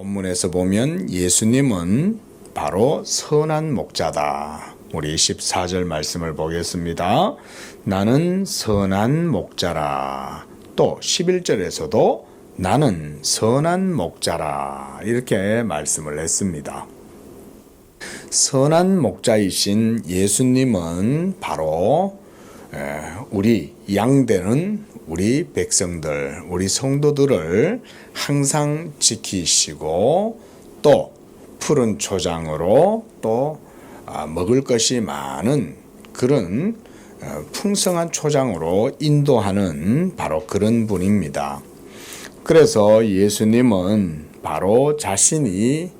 본문에서 보면 예수님은 바로 선한 목자다. 우리 14절 말씀을 보겠습니다. 나는 선한 목자라. 또 11절에서도 나는 선한 목자라. 이렇게 말씀을 했습니다. 선한 목자이신 예수님은 바로 우리 양되는 우리 백성들, 우리 성도들을 항상 지키시고 또 푸른 초장으로 또 아, 먹을 것이 많은 그런 어, 풍성한 초장으로 인도하는 바로 그런 분입니다. 그래서 예수님은 바로 자신이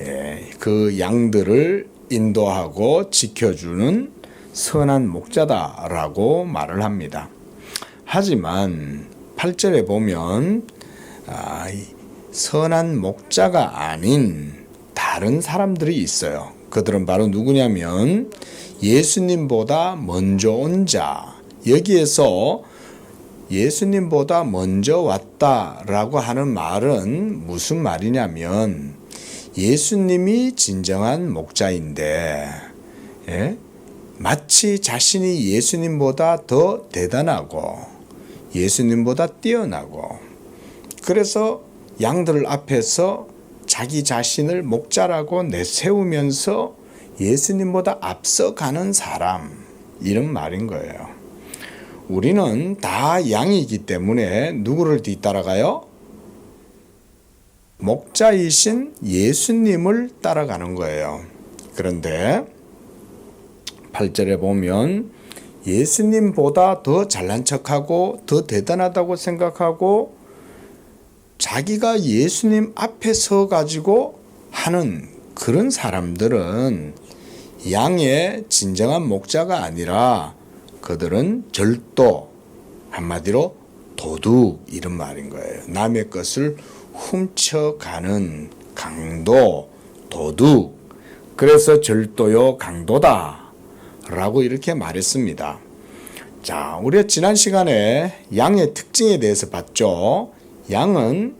예, 그 양들을 인도하고 지켜주는 선한 목자다라고 말을 합니다. 하지만 8절에 보면 아, 선한 목자가 아닌 다른 사람들이 있어요. 그들은 바로 누구냐면 예수님보다 먼저 온 자. 여기에서 예수님보다 먼저 왔다라고 하는 말은 무슨 말이냐면 예수님이 진정한 목자인데 예? 마치 자신이 예수님보다 더 대단하고 예수님보다 뛰어나고 그래서 양들 앞에서 자기 자신을 목자라고 내세우면서 예수님보다 앞서가는 사람 이런 말인 거예요. 우리는 다 양이기 때문에 누구를 뒤따라가요? 목자이신 예수님을 따라가는 거예요. 그런데 8절에 보면 예수님보다 더 잘난 척하고 더 대단하다고 생각하고 자기가 예수님 앞에 서 가지고 하는 그런 사람들은 양의 진정한 목자가 아니라 그들은 절도 한마디로 도둑 이런 말인 거예요. 남의 것을 훔쳐가는 강도 도둑 그래서 절도요 강도다 라고 이렇게 말했습니다. 자, 우리가 지난 시간에 양의 특징에 대해서 봤죠. 양은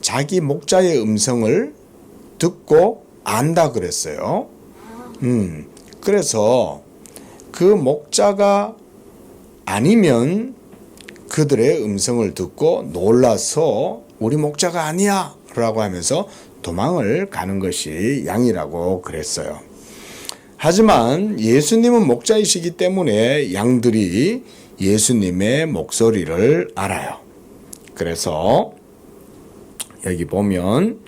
자기 목자의 음성을 듣고 안다 그랬어요. 음, 그래서 그 목자가 아니면 그들의 음성을 듣고 놀라서 우리 목자가 아니야 라고 하면서 도망을 가는 것이 양이라고 그랬어요. 하지만 예수님은 목자이시기 때문에 양들이 예수님의 목소리를 알아요. 그래서 여기 보면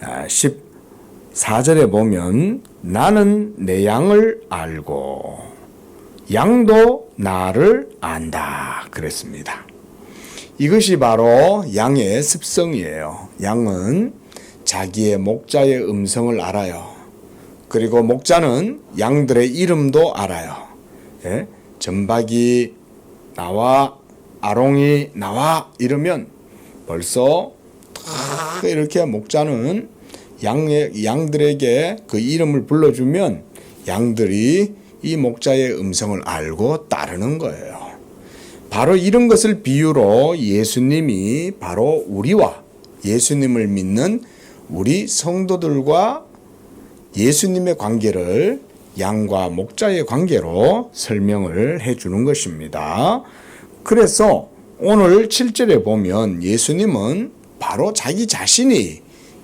14절에 아, 보면 나는 내 양을 알고 양도 나를 안다 그랬습니다. 이것이 바로 양의 습성이에요. 양은 자기의 목자의 음성을 알아요. 그리고 목자는 양들의 이름도 알아요. 예? 전박이 나와 아롱이 나와 이러면 벌써 이렇게 목자는 양의 양들에게 그 이름을 불러주면 양들이 이 목자의 음성을 알고 따르는 거예요. 바로 이런 것을 비유로 예수님이 바로 우리와 예수님을 믿는 우리 성도들과 예수님의 관계를 양과 목자의 관계로 설명을 해 주는 것입니다. 그래서 오늘 7절에 보면 예수님은 바로 자기 자신이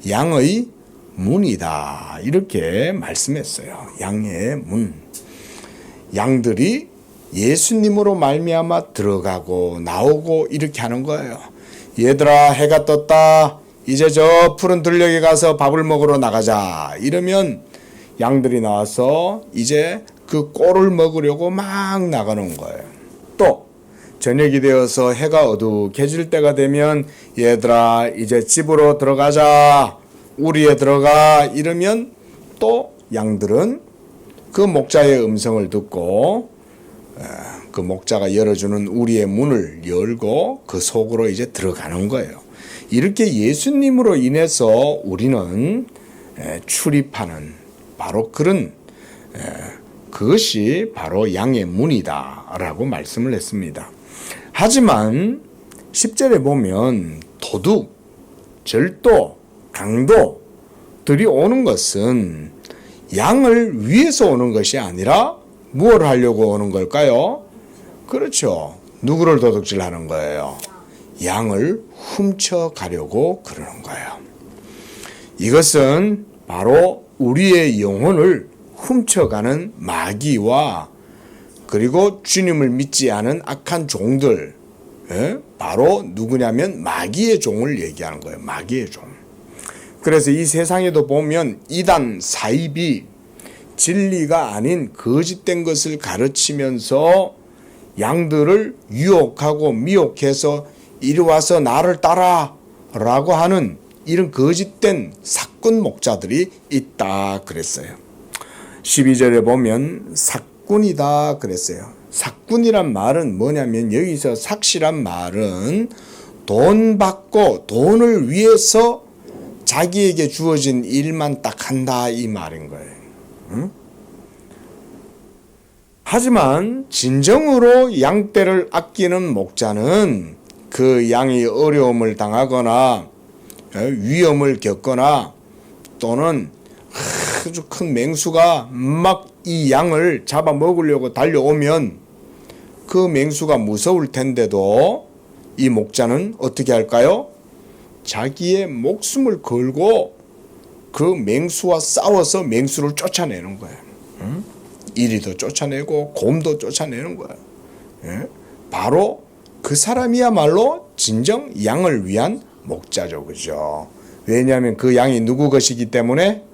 양의 문이다. 이렇게 말씀했어요. 양의 문. 양들이 예수님으로 말미암아 들어가고 나오고 이렇게 하는 거예요. 얘들아 해가 떴다. 이제 저 푸른 들녘에 가서 밥을 먹으러 나가자. 이러면 양들이 나와서 이제 그 꼴을 먹으려고 막 나가는 거예요. 또 저녁이 되어서 해가 어둑해질 때가 되면 얘들아 이제 집으로 들어가자. 우리에 들어가 이러면 또 양들은 그 목자의 음성을 듣고 그 목자가 열어주는 우리의 문을 열고 그 속으로 이제 들어가는 거예요. 이렇게 예수님으로 인해서 우리는 출입하는 바로 그런 그것이 바로 양의 문이다라고 말씀을 했습니다. 하지만 10절에 보면 도둑, 절도, 강도들이 오는 것은 양을 위해서 오는 것이 아니라 무엇을 하려고 오는 걸까요? 그렇죠. 누구를 도둑질 하는 거예요? 양을 훔쳐 가려고 그러는 거예요. 이것은 바로 우리의 영혼을 훔쳐가는 마귀와 그리고 주님을 믿지 않은 악한 종들, 예? 바로 누구냐면 마귀의 종을 얘기하는 거예요. 마귀의 종. 그래서 이 세상에도 보면 이단 사입이 진리가 아닌 거짓된 것을 가르치면서 양들을 유혹하고 미혹해서 이리 와서 나를 따라 라고 하는 이런 거짓된 사꾼 목자들이 있다 그랬어요. 12절에 보면 삭군이다 그랬어요. 삭군이란 말은 뭐냐면 여기서 삭시란 말은 돈 받고 돈을 위해서 자기에게 주어진 일만 딱 한다 이 말인 거예요. 응? 하지만 진정으로 양떼를 아끼는 목자는 그 양이 어려움을 당하거나 위험을 겪거나 또는 아주 큰 맹수가 막 이 양을 잡아 먹으려고 달려오면 그 맹수가 무서울 텐데도 이 목자는 어떻게 할까요? 자기의 목숨을 걸고 그 맹수와 싸워서 맹수를 쫓아내는 거예요. 응? 이리도 쫓아내고 곰도 쫓아내는 거예요. 예? 바로 그 사람이야말로 진정 양을 위한 목자죠, 그죠? 왜냐하면 그 양이 누구 것이기 때문에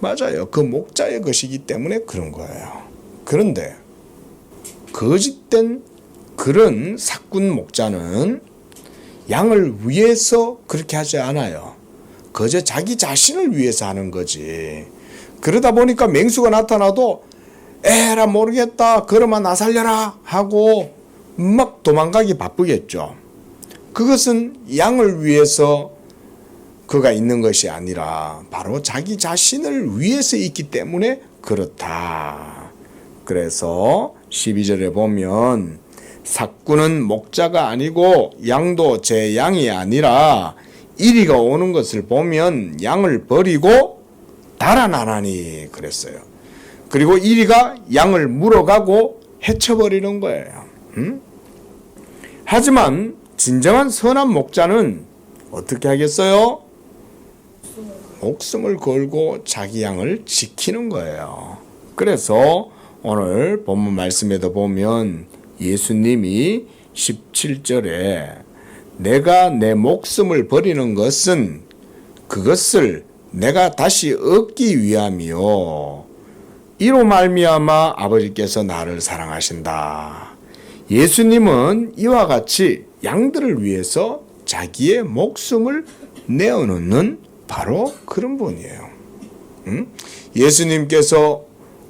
맞아요. 그 목자의 것이기 때문에 그런 거예요. 그런데 거짓된 그런 사꾼 목자는 양을 위해서 그렇게 하지 않아요. 그저 자기 자신을 위해서 하는 거지. 그러다 보니까 맹수가 나타나도 에라 모르겠다. 그러면 나 살려라 하고 막 도망가기 바쁘겠죠. 그것은 양을 위해서 그가 있는 것이 아니라 바로 자기 자신을 위해서 있기 때문에 그렇다. 그래서 12절에 보면 삭구는 목자가 아니고 양도 제 양이 아니라 이리가 오는 것을 보면 양을 버리고 달아나나니 그랬어요. 그리고 이리가 양을 물어가고 해쳐버리는 거예요. 음? 하지만 진정한 선한 목자는 어떻게 하겠어요? 목숨을 걸고 자기 양을 지키는 거예요. 그래서 오늘 본문 말씀에도 보면 예수님이 17절에 내가 내 목숨을 버리는 것은 그것을 내가 다시 얻기 위함이요. 이로 말미암아 아버지께서 나를 사랑하신다. 예수님은 이와 같이 양들을 위해서 자기의 목숨을 내어놓는 바로 그런 분이에요. 응? 예수님께서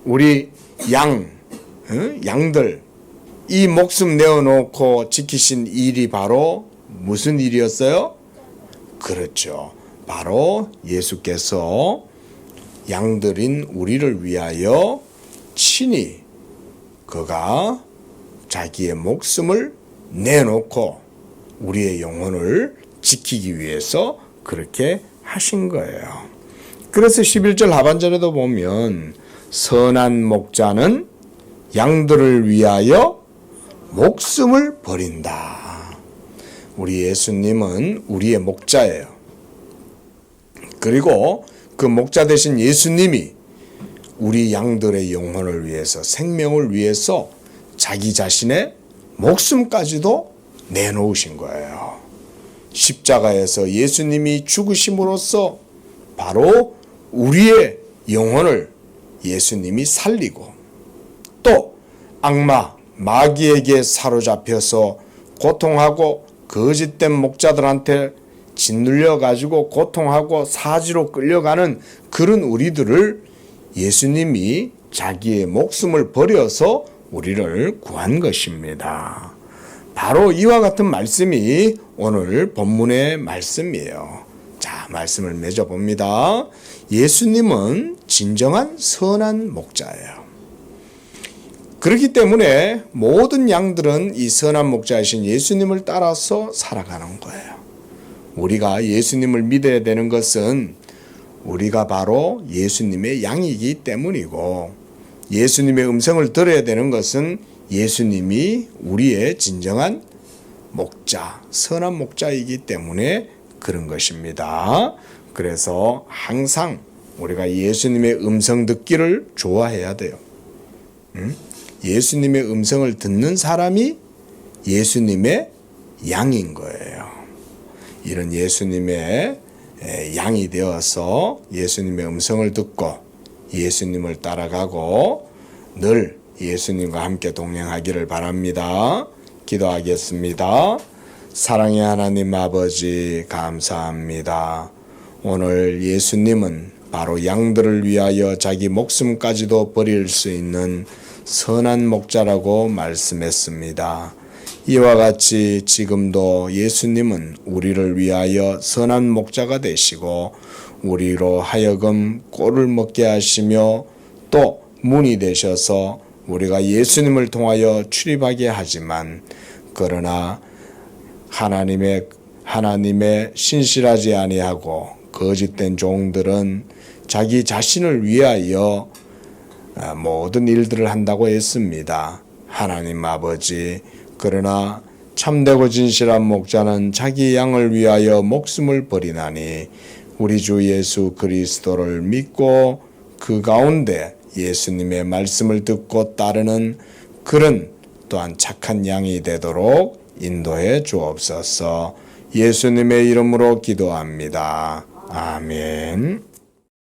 우리 양, 응? 양들 이 목숨 내어놓고 지키신 일이 바로 무슨 일이었어요? 그렇죠. 바로 예수께서 양들인 우리를 위하여 친히 그가 자기의 목숨을 내놓고 우리의 영혼을 지키기 위해서 그렇게 하신 거예요. 그래서 11절 하반절에도 보면 선한 목자는 양들을 위하여 목숨을 버린다. 우리 예수님은 우리의 목자예요. 그리고 그 목자 되신 예수님이 우리 양들의 영혼을 위해서 생명을 위해서 자기 자신의 목숨까지도 내놓으신 거예요. 십자가에서 예수님이 죽으심으로써 바로 우리의 영혼을 예수님이 살리고 또 악마, 마귀에게 사로잡혀서 고통하고 거짓된 목자들한테 짓눌려 가지고 고통하고 사지로 끌려가는 그런 우리들을 예수님이 자기의 목숨을 버려서 우리를 구한 것입니다. 바로 이와 같은 말씀이 오늘 본문의 말씀이에요. 자, 말씀을 맺어 봅니다. 예수님은 진정한 선한 목자예요. 그렇기 때문에 모든 양들은 이 선한 목자이신 예수님을 따라서 살아가는 거예요. 우리가 예수님을 믿어야 되는 것은 우리가 바로 예수님의 양이기 때문이고 예수님의 음성을 들어야 되는 것은 예수님이 우리의 진정한 목자, 선한 목자이기 때문에 그런 것입니다. 그래서 항상 우리가 예수님의 음성 듣기를 좋아해야 돼요. 음? 예수님의 음성을 듣는 사람이 예수님의 양인 거예요. 이런 예수님의 에, 양이 되어서 예수님의 음성을 듣고 예수님을 따라가고 늘 예수님과 함께 동행하기를 바랍니다. 기도하겠습니다. 사랑의 하나님 아버지 감사합니다. 오늘 예수님은 바로 양들을 위하여 자기 목숨까지도 버릴 수 있는 선한 목자라고 말씀했습니다. 이와 같이 지금도 예수님은 우리를 위하여 선한 목자가 되시고 우리로 하여금 꼴을 먹게 하시며 또 문이 되셔서 우리가 예수님을 통하여 출입하게 하지만 그러나 하나님의 하나님의 신실하지 아니하고 거짓된 종들은 자기 자신을 위하여 아, 모든 일들을 한다고 했습니다. 하나님 아버지 그러나 참되고 진실한 목자는 자기 양을 위하여 목숨을 버리나니 우리 주 예수 그리스도를 믿고 그 가운데 예수님의 말씀을 듣고 따르는 그런 또한 착한 양이 되도록 인도해 주옵소서. 예수님의 이름으로 기도합니다. 아멘.